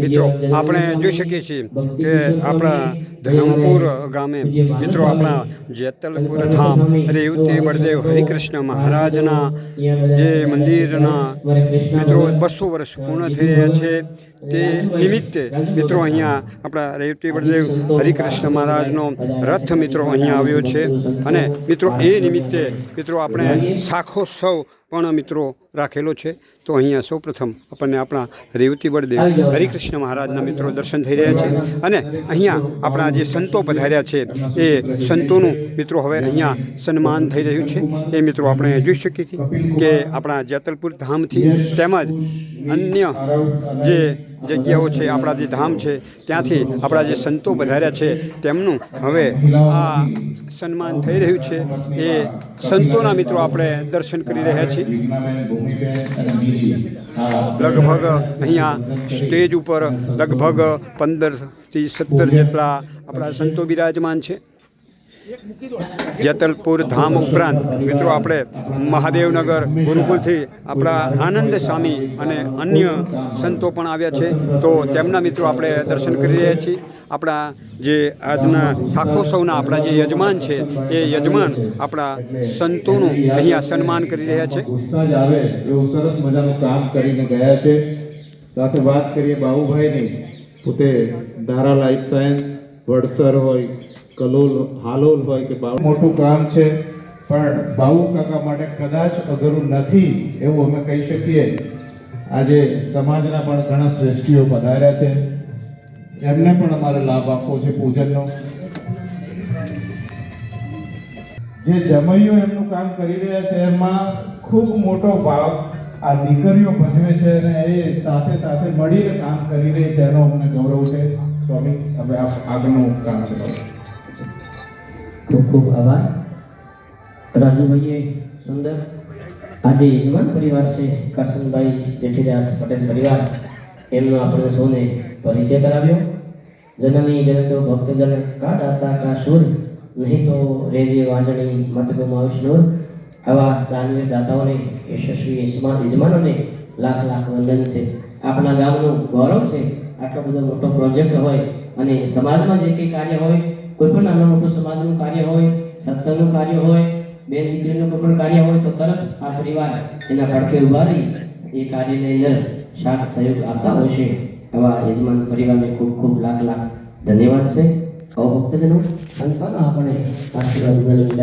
મિત્રો આપણે જોઈ શકીએ છીએ કે આપણા ધરમપુર ગામે મિત્રો આપણા જેતલપુર ધામ રેવતી બળદેવ હરિકૃષ્ણ મહારાજના જે મંદિરના મિત્રો બસો વર્ષ પૂર્ણ થઈ રહ્યા છે. તે નિમિત્તે મિત્રો અહીંયા આપણા રેવતી બળદેવ હરિકૃષ્ણ મહારાજનો રથ મિત્રો અહીંયા આવ્યો છે. અને મિત્રો એ નિમિત્તે મિત્રો આપણે શાખોત્સવ પણ મિત્રો રાખેલો છે. તો અહીંયા સૌપ્રથમ આપણને આપણા રેવતી બળદેવ હરિકૃષ્ણ મહારાજના મિત્રો દર્શન થઈ રહ્યા છે. અને અહીંયા આપણા જે સંતો પધાર્યા છે એ સંતોનું મિત્રો હવે અહીંયા સન્માન થઈ રહ્યું છે. એ મિત્રો આપણે જોઈ શકીએ છીએ કે આપણા જેતલપુર ધામથી તેમજ અન્ય જે જગ્યાઓ છે, આપણા જે ધામ છે, ત્યાંથી આપણા જે સંતો વધાર્યા છે, તેમનું હવે આ સન્માન થઈ રહ્યું છે. એ સંતોના મિત્રો આપણે દર્શન કરી રહ્યા છીએ. લગભગ અહીંયા સ્ટેજ ઉપર લગભગ પંદરથી સત્તર જેટલા આપણા સંતો બિરાજમાન છે. જેતલપુર ધામ ઉપરાંત મિત્રો આપણે મહાદેવનગર ગુરુકુલથી આપણા આનંદ સ્વામી અને અન્ય સંતો પણ આવ્યા છે. તો તેમના મિત્રો આપણે દર્શન કરી રહ્યા છીએ. આપણા જે આજના શાખોત્સવના આપણા જે યજમાન છે, એ યજમાન આપણા સંતોનું અહીંયા સન્માન કરી રહ્યા છે. સાથે વાત કરીએ બાબુભાઈની પોતે ધારા લાઈફ સાયન્સ વડસર હોય, કલોલ, હાલોલ હોય કે બાવ મોટું કામ છે, પણ બાબુ કાકા માટે કદાચ અઘરું નથી એવું અમે કહી શકીએ. આજે સમાજના પણ ઘણા શ્રેષ્ઠીઓ પધાર્યા છે. એમને પણ અમારે લાભ આપવો છે પૂજનનો. જે જમૈયો એમનું કામ કરી રહ્યા છે, એમાં ખૂબ મોટો ભાગ આ દીકરીઓ ભજવે છે અને એ સાથે સાથે મળીને કામ કરી રહી છે, એનો અમને ગૌરવ છે. સ્વામી હવે આપ આગળનું કામ ચલાવો ખૂબ ખૂબ આભાર. રાજુભાઈએ સુંદર આજે યજમાન પરિવાર છે, કરશનભાઈ જેઠીદાસ પટેલ પરિવાર, એમનો આપણે સૌને પરિચય કરાવ્યો. જનની જનતો ભક્તજન કા દાતા કા શૂર, નહીં તો રેજે વાંદણી મત ગુમાવીશ નૂર આવા દાનવીર દાતાઓને, યશસ્વી યજમાન યજમાનોને લાખ લાખ વંદન છે. આપણા ગામનું ગૌરવ છે. આટલો બધો મોટો પ્રોજેક્ટ હોય અને સમાજમાં જે કંઈ કાર્ય હોય, કોઈ પણ નાનું મોટું સમાજનું કાર્ય હોય, સત્સંગનું કાર્ય હોય બેન દીકરીનું કોઈ પણ કાર્ય હોય, તો તરત આ પરિવાર એના પડખે ઊભા રહી એ કાર્યની અંદર સાથ સહયોગ આપતા હોય છે. એવા યજમાન પરિવારને ખૂબ ખૂબ લાખ લાખ ધન્યવાદ છે. ભક્તજનો અંતમાં આપણે આશીર્વાદ મેળવી